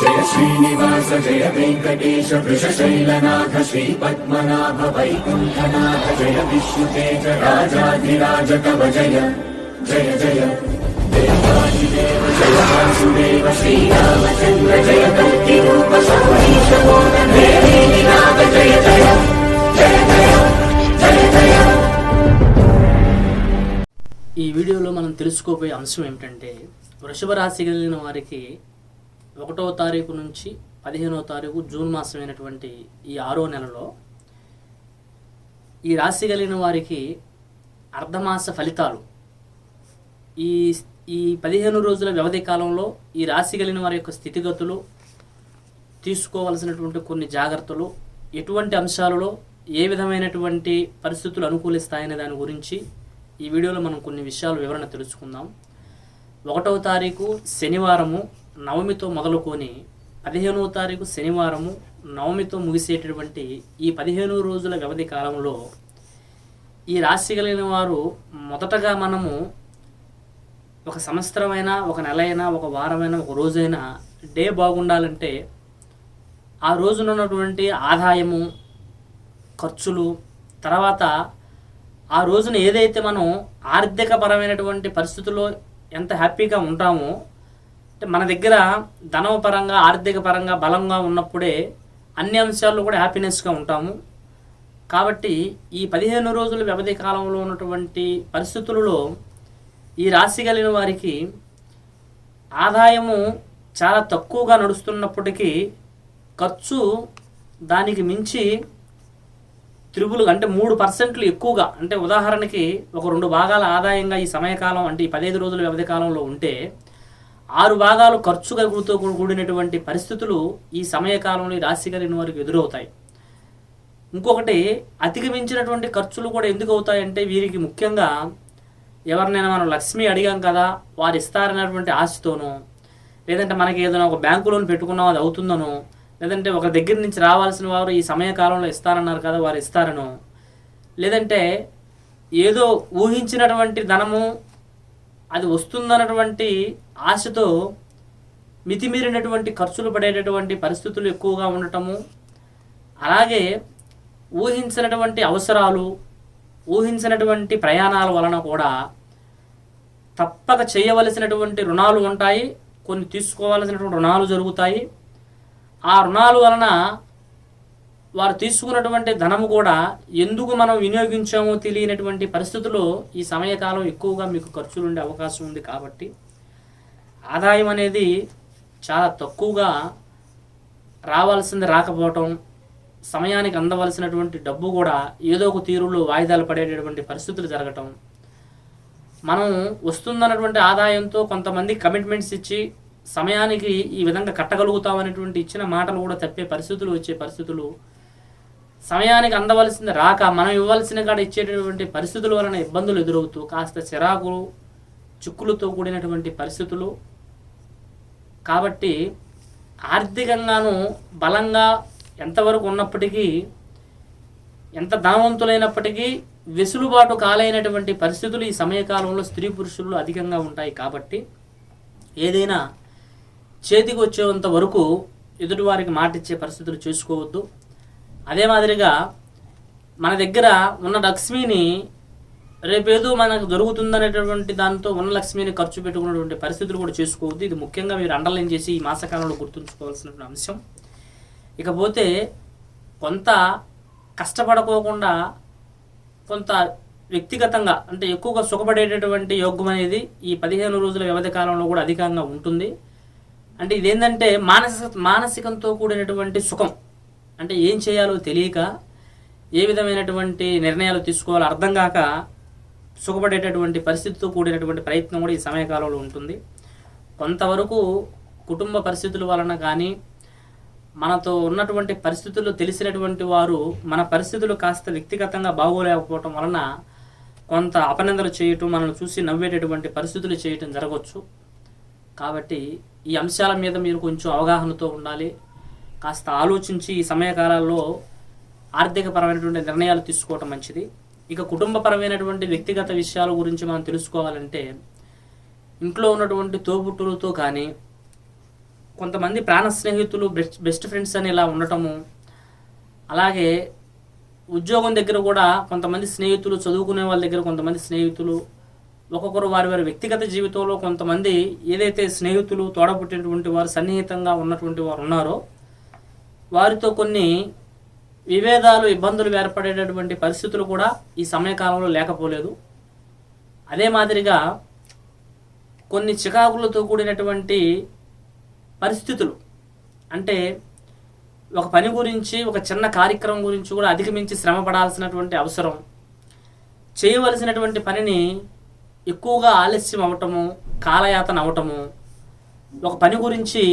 జయ శ్రీనివాస జయ వెంకటేశ వృషశైలనాథ శ్రీ పద్మనాభ వైకుంఠనాథ జయ విష్ణుతేజ రాజాధిరాజ కవ జయ జయ జయ. దేవాదిదేవ జయ వాసుదేవ శ్రీరామచంద్ర జయ కల్కి రూప సౌరీశ నాథ జయ జయ జయ జయ జయ జయ. ఈ వీడియోలో మనం తెలుసుకోబోయే అంశం ఏమిటంటే వృషభ రాశి కలిగిన వారికి ఒకటవ తారీఖు నుంచి పదిహేనవ తారీఖు జూన్ మాసమైనటువంటి ఈ ఆరో నెలలో ఈ రాశి కలిగిన వారికి అర్ధమాస ఫలితాలు. ఈ ఈ పదిహేను రోజుల వ్యవధి కాలంలో ఈ రాశి కలిగిన వారి యొక్క స్థితిగతులు తీసుకోవలసినటువంటి కొన్ని జాగ్రత్తలు ఎటువంటి అంశాలలో ఏ విధమైనటువంటి పరిస్థితులు అనుకూలిస్తాయనే దాని గురించి ఈ వీడియోలో మనం కొన్ని విషయాలు వివరణ తెలుసుకుందాం. ఒకటవ తారీఖు శనివారము. నవమితో మొదలుకొని పదిహేనవ తారీఖు శనివారము నవమితో ముగిసేటటువంటి ఈ పదిహేను రోజుల వ్యవధి కాలంలో ఈ రాశి కలిగిన వారు మొదటగా మనము ఒక సంవత్సరమైనా ఒక నెల అయినా ఒక వారమైనా ఒక రోజైనా డే బాగుండాలంటే ఆ రోజున ఉన్నటువంటి ఆదాయము ఖర్చులు తర్వాత ఆ రోజున ఏదైతే మనం ఆర్థికపరమైనటువంటి పరిస్థితుల్లో ఎంత హ్యాపీగా ఉంటామో అంటే మన దగ్గర ధనపరంగా ఆర్థిక పరంగా బలంగా ఉన్నప్పుడే అన్ని అంశాల్లో కూడా హ్యాపీనెస్గా ఉంటాము. కాబట్టి ఈ పదిహేను రోజుల వ్యవధి కాలంలో ఉన్నటువంటి పరిస్థితులలో ఈ రాశి కలిగిన వారికి ఆదాయము చాలా తక్కువగా నడుస్తున్నప్పటికీ ఖర్చు దానికి మించి త్రిబులు అంటే మూడు పర్సెంట్లు ఎక్కువగా అంటే ఉదాహరణకి ఒక రెండు భాగాల ఆదాయంగా ఈ సమయకాలం అంటే ఈ పదిహేను రోజుల వ్యవధి కాలంలో ఉంటే ఆరు భాగాలు ఖర్చుగా కూడినటువంటి పరిస్థితులు ఈ సమయకాలంలో ఈ రాశి కలిగిన వారికి ఎదురవుతాయి. ఇంకొకటి అతిగమించినటువంటి ఖర్చులు కూడా ఎందుకు అవుతాయంటే వీరికి ముఖ్యంగా ఎవరినైనా మనం లక్ష్మి అడిగాం కదా వారు ఇస్తారనేటువంటి ఆశతోనూ లేదంటే మనకి ఏదైనా ఒక బ్యాంకు లోన్ పెట్టుకున్నాం అది అవుతుందనో లేదంటే ఒక దగ్గర నుంచి రావాల్సిన వారు ఈ సమయకాలంలో ఇస్తారన్నారు కదా వారు ఇస్తారనో లేదంటే ఏదో ఊహించినటువంటి ధనము అది వస్తుందన్నటువంటి ఆశతో మితిమీరినటువంటి ఖర్చులు పడేటటువంటి పరిస్థితులు ఎక్కువగా ఉండటము అలాగే ఊహించినటువంటి అవసరాలు ఊహించినటువంటి ప్రయాణాల వలన కూడా తప్పక చేయవలసినటువంటి రుణాలు ఉంటాయి కొన్ని తీసుకోవాల్సినటువంటి రుణాలు జరుగుతాయి. ఆ రుణాలు వలన వారు తీసుకున్నటువంటి ధనము కూడా ఎందుకు మనం వినియోగించామో తెలియనటువంటి పరిస్థితుల్లో ఈ సమయకాలం ఎక్కువగా మీకు ఖర్చులు ఉండే అవకాశం ఉంది కాబట్టి ఆదాయం అనేది చాలా తక్కువగా రావాల్సింది రాకపోవటం సమయానికి అందవలసినటువంటి డబ్బు కూడా ఏదో ఒక తీరులో వాయిదాలు పడేటటువంటి పరిస్థితులు జరగటం. మనం వస్తుందన్నటువంటి ఆదాయంతో కొంతమంది కమిట్మెంట్స్ ఇచ్చి సమయానికి ఈ విధంగా కట్టగలుగుతామనేటువంటి ఇచ్చిన మాటలు కూడా తప్పే పరిస్థితులు వచ్చే పరిస్థితులు. సమయానికి అందవలసింది రాక మనం ఇవ్వాల్సిన కాడ ఇచ్చేటటువంటి పరిస్థితుల వలన ఇబ్బందులు ఎదురవుతూ కాస్త చిరాకు చిక్కులతో కూడినటువంటి పరిస్థితులు. కాబట్టి ఆర్థికంగాను బలంగా ఎంతవరకు ఉన్నప్పటికీ ఎంత ధనవంతులైనప్పటికీ వెసులుబాటు కాలైనటువంటి పరిస్థితులు ఈ సమయకాలంలో స్త్రీ పురుషులు అధికంగా ఉంటాయి కాబట్టి ఏదైనా చేతికి వచ్చేంత వరకు ఎదుటివారికి మాటిచ్చే పరిస్థితులు చేసుకోవద్దు. అదే మాదిరిగా మన దగ్గర ఉన్న లక్ష్మిని రేపేదో మనకు దొరుకుతుందనేటటువంటి దాంతో ఉన్న లక్ష్మిని ఖర్చు పెట్టుకున్నటువంటి పరిస్థితులు కూడా చేసుకోవద్దు. ఇది ముఖ్యంగా మీరు అండర్లైన్ చేసి ఈ మాసకాలంలో గుర్తుంచుకోవాల్సినటువంటి అంశం. ఇకపోతే కొంత కష్టపడకోకుండా కొంత వ్యక్తిగతంగా అంటే ఎక్కువగా సుఖపడేటటువంటి యోగం అనేది ఈ పదిహేను రోజుల వ్యవధి కాలంలో కూడా అధికంగా ఉంటుంది. అంటే ఇదేంటంటే మానసిక మానసికంతో కూడినటువంటి సుఖం. అంటే ఏం చేయాలో తెలియక ఏ విధమైనటువంటి నిర్ణయాలు తీసుకోవాలో అర్థం కాక సుఖపడేటటువంటి పరిస్థితితో కూడినటువంటి ప్రయత్నం కూడా ఈ సమయకాలంలో ఉంటుంది. కొంతవరకు కుటుంబ పరిస్థితుల వలన కానీ మనతో ఉన్నటువంటి పరిస్థితులు తెలిసినటువంటి వారు మన పరిస్థితులు కాస్త వ్యక్తిగతంగా బాగోలేకపోవటం వలన కొంత అపనిందలు చేయటం మనల్ని చూసి నవ్వేటటువంటి పరిస్థితులు చేయటం జరగవచ్చు కాబట్టి ఈ అంశాల మీద మీరు కొంచెం అవగాహనతో ఉండాలి. కాస్త ఆలోచించి ఈ సమయకాలాల్లో ఆర్థికపరమైనటువంటి నిర్ణయాలు తీసుకోవటం మంచిది. ఇక కుటుంబపరమైనటువంటి వ్యక్తిగత విషయాల గురించి మనం తెలుసుకోవాలంటే ఇంట్లో ఉన్నటువంటి తోబుట్టులతో కానీ కొంతమంది ప్రాణ స్నేహితులు బెస్ట్ బెస్ట్ ఫ్రెండ్స్ అని ఇలా ఉండటము అలాగే ఉద్యోగం దగ్గర కూడా కొంతమంది స్నేహితులు చదువుకునే వాళ్ళ దగ్గర కొంతమంది స్నేహితులు ఒక్కొక్కరు వారి వారి వ్యక్తిగత జీవితంలో కొంతమంది ఏదైతే స్నేహితులు తోడపుట్టినటువంటి వారు సన్నిహితంగా ఉన్నటువంటి వారు ఉన్నారో వారితో కొన్ని విభేదాలు ఇబ్బందులు ఏర్పడేటటువంటి పరిస్థితులు కూడా ఈ సమయకాలంలో లేకపోలేదు. అదే మాదిరిగా కొన్ని చికాకులతో కూడినటువంటి పరిస్థితులు అంటే ఒక పని గురించి ఒక చిన్న కార్యక్రమం గురించి కూడా అధిగమించి శ్రమ పడాల్సినటువంటి అవసరం. చేయవలసినటువంటి పనిని ఎక్కువగా ఆలస్యం అవటము కాలయాతన అవటము ఒక పని గురించి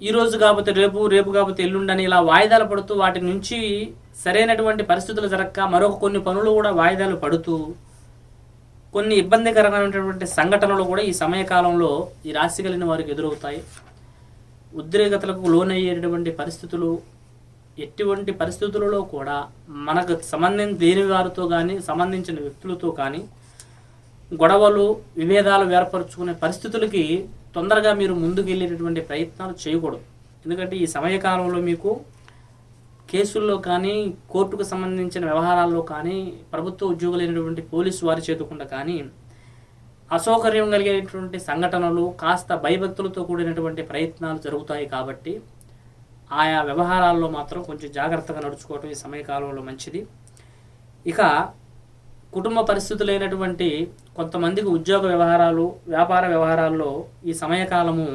ఈరోజు కాకపోతే రేపు రేపు కాకపోతే ఎల్లుండని ఇలా వాయిదాలు పడుతూ వాటి నుంచి సరైనటువంటి పరిస్థితులు జరగక మరొక కొన్ని పనులు కూడా వాయిదాలు పడుతూ కొన్ని ఇబ్బందికరమైనటువంటి సంఘటనలు కూడా ఈ సమయకాలంలో ఈ రాశి కలిగిన వారికి ఎదురవుతాయి. ఉద్రేకతలకు లోనయ్యేటటువంటి పరిస్థితులు ఎటువంటి పరిస్థితులలో కూడా మనకు సంబంధించిన దేని వారితో కానీ సంబంధించిన వ్యక్తులతో కానీ గొడవలు విభేదాలు ఏర్పరచుకునే పరిస్థితులకి తొందరగా మీరు ముందుకు వెళ్ళేటటువంటి ప్రయత్నాలు చేయకూడదు. ఎందుకంటే ఈ సమయకాలంలో మీకు కేసుల్లో కానీ కోర్టుకు సంబంధించిన వ్యవహారాల్లో కానీ ప్రభుత్వ ఉద్యోగులైనటువంటి పోలీసు వారి చేతుకుండా కానీ అసౌకర్యం కలిగేటువంటి సంఘటనలు కాస్త భయభక్తులతో కూడినటువంటి ప్రయత్నాలు జరుగుతాయి కాబట్టి ఆయా వ్యవహారాల్లో మాత్రం కొంచెం జాగ్రత్తగా నడుచుకోవటం ఈ సమయకాలంలో మంచిది. ఇక కుటుంబ పరిస్థితులైనటువంటి కొంతమందికి ఉద్యోగ వ్యవహారాలు వ్యాపార వ్యవహారాల్లో ఈ సమయకాలము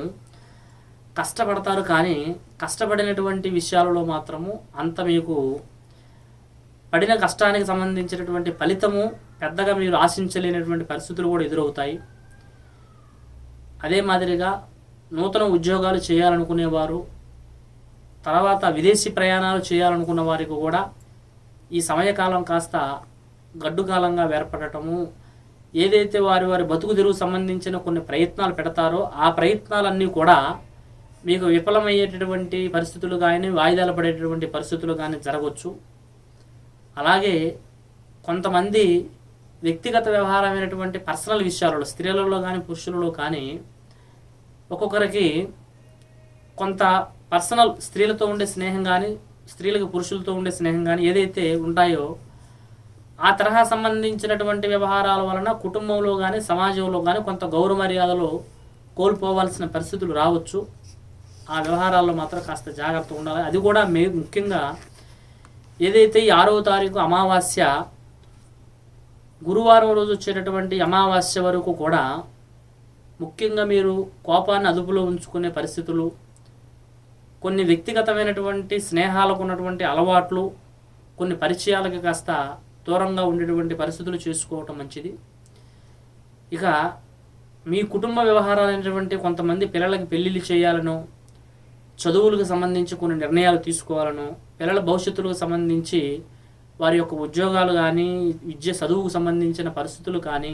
కష్టపడతారు కానీ కష్టపడినటువంటి విషయాలలో మాత్రము అంత మీకు పడిన కష్టానికి సంబంధించినటువంటి ఫలితము పెద్దగా మీరు ఆశించలేనటువంటి పరిస్థితులు కూడా ఎదురవుతాయి. అదే మాదిరిగా నూతన ఉద్యోగాలు చేయాలనుకునేవారు తర్వాత విదేశీ ప్రయాణాలు చేయాలనుకున్న వారికి కూడా ఈ సమయకాలం కాస్త గడ్డుకాలంగా ఏర్పడటము ఏదైతే వారి వారి బతుకు తెరువు సంబంధించిన కొన్ని ప్రయత్నాలు పెడతారో ఆ ప్రయత్నాలన్నీ కూడా మీకు విఫలమయ్యేటటువంటి పరిస్థితులు కానీ వాయిదాలు పడేటటువంటి పరిస్థితులు కానీ జరగవచ్చు అలాగే కొంతమంది వ్యక్తిగత వ్యవహారమైనటువంటి పర్సనల్ విషయాలలో స్త్రీలలో కానీ పురుషులలో కానీ ఒక్కొక్కరికి కొంత పర్సనల్ స్త్రీలతో ఉండే స్నేహం కానీ స్త్రీలకు పురుషులతో ఉండే స్నేహం కానీ ఏదైతే ఉంటాయో ఆ తరహా సంబంధించినటువంటి వ్యవహారాల వలన కుటుంబంలో కానీ సమాజంలో కానీ కొంత గౌరవ మర్యాదలు కోల్పోవాల్సిన పరిస్థితులు రావచ్చు. ఆ వ్యవహారాల్లో మాత్రం కాస్త జాగ్రత్త ఉండాలి. అది కూడా మే ముఖ్యంగా ఏదైతే ఈ ఆరవ తారీఖు అమావాస్య గురువారం రోజు వచ్చేటటువంటి అమావాస్య వరకు కూడా ముఖ్యంగా మీరు కోపాన్ని అదుపులో ఉంచుకునే పరిస్థితులు కొన్ని వ్యక్తిగతమైనటువంటి స్నేహాలకు ఉన్నటువంటి అలవాట్లు కొన్ని పరిచయాలకి కాస్త దూరంగా ఉండేటువంటి పరిస్థితులు చేసుకోవటం మంచిది. ఇక మీ కుటుంబ వ్యవహారాలైనటువంటి కొంతమంది పిల్లలకి పెళ్ళిళ్ళు చేయాలనో చదువులకు సంబంధించి కొన్ని నిర్ణయాలు తీసుకోవాలనో పిల్లల భవిష్యత్తులకు సంబంధించి వారి యొక్క ఉద్యోగాలు కానీ విద్య చదువుకు సంబంధించిన పరిస్థితులు కానీ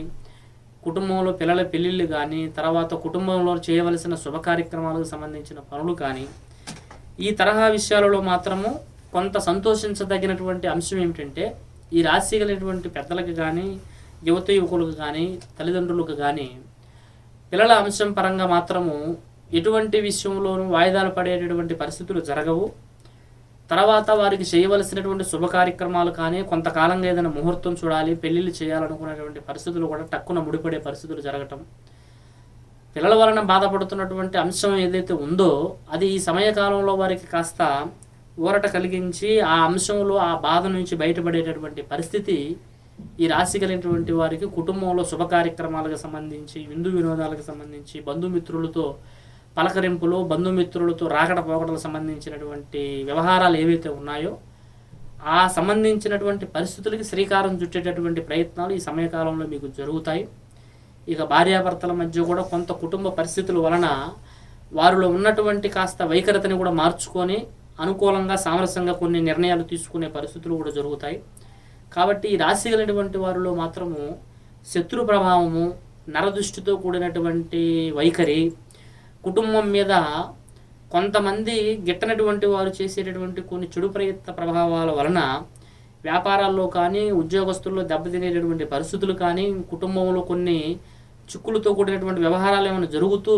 కుటుంబంలో పిల్లల పెళ్ళిళ్ళు కానీ తర్వాత కుటుంబంలో చేయవలసిన శుభ కార్యక్రమాలకు సంబంధించిన పనులు కానీ ఈ తరహా విషయాలలో మాత్రము కొంత సంతోషించదగినటువంటి అంశం ఏమిటంటే ఈ రాశి కలిగినటువంటి పెద్దలకు కానీ యువత యువకులకు కానీ తల్లిదండ్రులకు కానీ పిల్లల అంశం పరంగా మాత్రము ఎటువంటి విషయంలోనూ వాయిదాలు పడేటటువంటి పరిస్థితులు జరగవు. తర్వాత వారికి చేయవలసినటువంటి శుభ కార్యక్రమాలు కానీ కొంతకాలంగా ఏదైనా ముహూర్తం చూడాలి పెళ్ళిళ్ళు చేయాలనుకునేటువంటి పరిస్థితులు కూడా టక్కున ముడిపడే పరిస్థితులు జరగటం. పిల్లల వలన బాధపడుతున్నటువంటి అంశం ఏదైతే ఉందో అది ఈ సమయకాలంలో వారికి కాస్త ఊరట కలిగించి ఆ అంశంలో ఆ బాధ నుంచి బయటపడేటటువంటి పరిస్థితి ఈ రాశి కలిగినటువంటి వారికి కుటుంబంలో శుభ కార్యక్రమాలకు సంబంధించి విందు వినోదాలకు సంబంధించి బంధుమిత్రులతో పలకరింపులు బంధుమిత్రులతో రాకడ పోకడలకు సంబంధించినటువంటి వ్యవహారాలు ఏవైతే ఉన్నాయో ఆ సంబంధించినటువంటి పరిస్థితులకి శ్రీకారం చుట్టేటటువంటి ప్రయత్నాలు ఈ సమయకాలంలో మీకు జరుగుతాయి. ఇక భార్యాభర్తల మధ్య కూడా కొంత కుటుంబ పరిస్థితుల వలన వారిలో ఉన్నటువంటి కాస్త వైఖరితని కూడా మార్చుకొని అనుకూలంగా సామరస్యంగా కొన్ని నిర్ణయాలు తీసుకునే పరిస్థితులు కూడా జరుగుతాయి. కాబట్టి రాశిగలటువంటి రాశి కలిగినటువంటి వారిలో మాత్రము శత్రు ప్రభావము నరదృష్టితో కూడినటువంటి వైఖరి కుటుంబం మీద కొంతమంది గిట్టనటువంటి వారు చేసేటటువంటి కొన్ని చెడు ప్రయత్న ప్రభావాల వలన వ్యాపారాల్లో కానీ ఉద్యోగస్తుల్లో దెబ్బతినేటటువంటి పరిస్థితులు కానీ కుటుంబంలో కొన్ని చిక్కులతో కూడినటువంటి వ్యవహారాలు ఏమైనా జరుగుతూ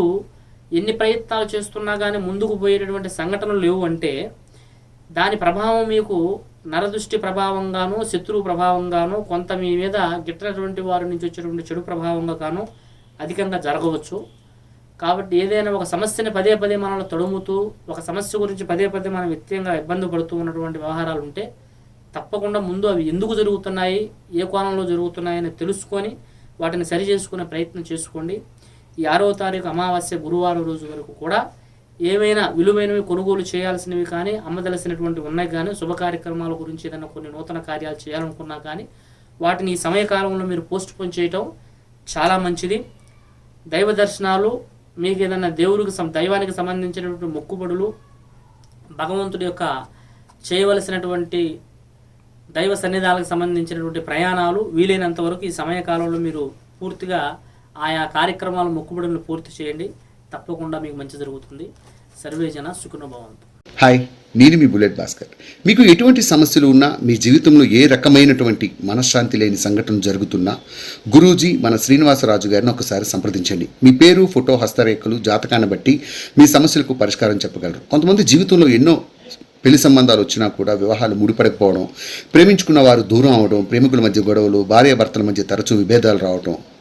ఎన్ని ప్రయత్నాలు చేస్తున్నా కానీ ముందుకు పోయేటటువంటి సంఘటనలు లేవు అంటే దాని ప్రభావం మీకు నరదృష్టి ప్రభావంగాను శత్రువు ప్రభావంగాను కొంత మీ మీద గిట్టినటువంటి వారి నుంచి వచ్చేటువంటి చెడు ప్రభావంగా గాను అధికంగా జరగవచ్చు. కాబట్టి ఏదైనా ఒక సమస్యని పదే పదే మనల్ని తడుముతూ ఒక సమస్య గురించి పదే పదే మనం వ్యక్తిగా ఇబ్బంది పడుతూ ఉన్నటువంటి వ్యవహారాలు ఉంటే తప్పకుండా ముందు అవి ఎందుకు జరుగుతున్నాయి ఏ కోణంలో జరుగుతున్నాయని తెలుసుకొని వాటిని సరి చేసుకునే ప్రయత్నం చేసుకోండి. ఈ ఆరవ తారీఖు అమావాస్య గురువారం రోజు వరకు కూడా ఏమైనా విలువైనవి కొనుగోలు చేయాల్సినవి కానీ అమ్మదలసినటువంటి ఉన్నాయి కానీ శుభ కార్యక్రమాల గురించి ఏదైనా కొన్ని నూతన కార్యాలు చేయాలనుకున్నా కానీ వాటిని ఈ సమయకాలంలో మీరు పోస్ట్ పోన్ చేయటం చాలా మంచిది. దైవ దర్శనాలు మీకు ఏదైనా దేవుడికి సం- దైవానికి సంబంధించినటువంటి మొక్కుబడులు భగవంతుడి యొక్క చేయవలసినటువంటి దైవ సన్నిధానాలకు సంబంధించినటువంటి ప్రయాణాలు వీలైనంత వరకు ఈ సమయకాలంలో మీరు పూర్తిగా ఆయా కార్యక్రమాల మొక్కుబడులను పూర్తి చేయండి. తప్పకుండా మీకు మంచి జరుగుతుంది. సర్వేజన సుఖనుభవంతు హాయ్ నేను మీ బుల్లెట్ భాస్కర్. మీకు ఎటువంటి సమస్యలు ఉన్నా మీ జీవితంలో ఏ రకమైనటువంటి మనశ్శాంతి లేని సంఘటన జరుగుతున్నా గురూజీ మన శ్రీనివాసరాజు గారిని ఒకసారి సంప్రదించండి. మీ పేరు ఫోటో హస్తరేఖలు జాతకాన్ని బట్టి మీ సమస్యలకు పరిష్కారం చెప్పగలరు. కొంతమంది జీవితంలో ఎన్నో పెళ్ళి సంబంధాలు వచ్చినా కూడా వివాహాలు ముడిపడకపోవడం ప్రేమించుకున్న వారు దూరం అవడం ప్రేమికుల మధ్య గొడవలు భార్యాభర్తల మధ్య తరచూ విభేదాలు రావడం